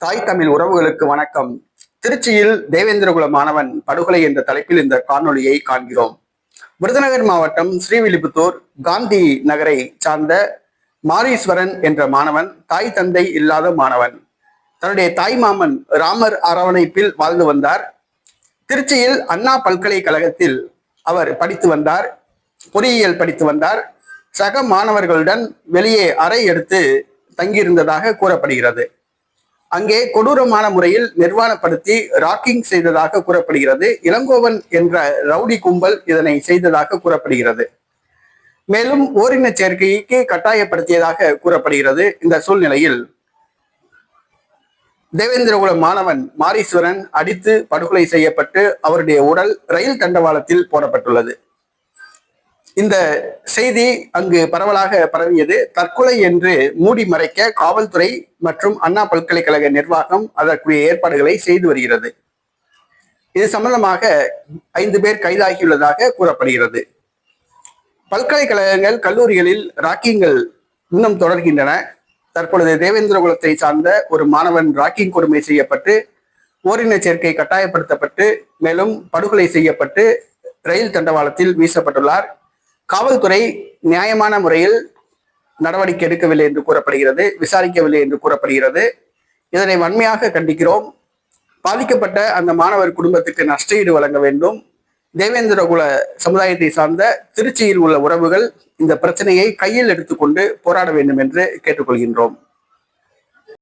தாய் தமிழ் உறவுகளுக்கு வணக்கம். திருச்சியில் தேவேந்திரகுல மாணவன் படுகொலை என்ற தலைப்பில் இந்த காணொலியை காண்கிறோம். விருதுநகர் மாவட்டம் ஸ்ரீவில்லிபுத்தூர் காந்தி நகரை சார்ந்த மாரீஸ்வரன் என்ற மாணவன் தாய் தந்தை இல்லாத மாணவன். தன்னுடைய தாய் மாமன் ராமர் அரவணைப்பில் வாழ்ந்து வந்தார். திருச்சியில் அண்ணா பல்கலைக்கழகத்தில் அவர் படித்து வந்தார் பொறியியல் படித்து வந்தார். சக மாணவர்களுடன் வெளியே அறை எடுத்து தங்கியிருந்ததாக கூறப்படுகிறது. அங்கே கொடூரமான முறையில் நிர்வாணப்படுத்தி ராக்கிங் செய்ததாக கூறப்படுகிறது. இளங்கோவன் என்ற ரவுடி கும்பல் இதனை செய்ததாக கூறப்படுகிறது. மேலும் ஓரின சேர்க்கைக்கு கட்டாயப்படுத்தியதாக கூறப்படுகிறது. இந்த சூழ்நிலையில் தேவேந்திரகுல மாணவன் மாரீஸ்வரன் அடித்து படுகொலை செய்யப்பட்டு அவருடைய உடல் ரயில் தண்டவாளத்தில் போடப்பட்டுள்ளது. இந்த செய்தி அங்கு பரவலாக பரவியது. தற்கொலை என்று மூடி மறைக்க காவல்துறை மற்றும் அண்ணா பல்கலைக்கழக நிர்வாகம் அதற்குரிய ஏற்பாடுகளை செய்து வருகிறது. இது சம்பந்தமாக ஐந்து பேர் கைதாகியுள்ளதாக கூறப்படுகிறது. பல்கலைக்கழகங்கள் கல்லூரிகளில் ராக்கிங்கள் இன்னும் தொடர்கின்றன. தற்பொழுது தேவேந்திரகுலத்தை சார்ந்த ஒரு மாணவன் ராக்கிங் கொடுமை செய்யப்பட்டு ஓரின சேர்க்கை கட்டாயப்படுத்தப்பட்டு மேலும் படுகொலை செய்யப்பட்டு ரயில் தண்டவாளத்தில் வீசப்பட்டுள்ளார். காவல்துறை நியாயமான முறையில் நடவடிக்கை எடுக்கவில்லை என்று கூறப்படுகிறது விசாரிக்கவில்லை என்று கூறப்படுகிறது. இதனை வன்மையாக கண்டிக்கிறோம். பாதிக்கப்பட்ட அந்த மாணவர் குடும்பத்துக்கு நஷ்டஈடு வழங்க வேண்டும். தேவேந்திரகுல சமுதாயத்தை சார்ந்த திருச்சியில் உள்ள உறவுகள் இந்த பிரச்சனையை கையில் எடுத்துக்கொண்டு போராட வேண்டும் என்று கேட்டுக்கொள்கின்றோம்.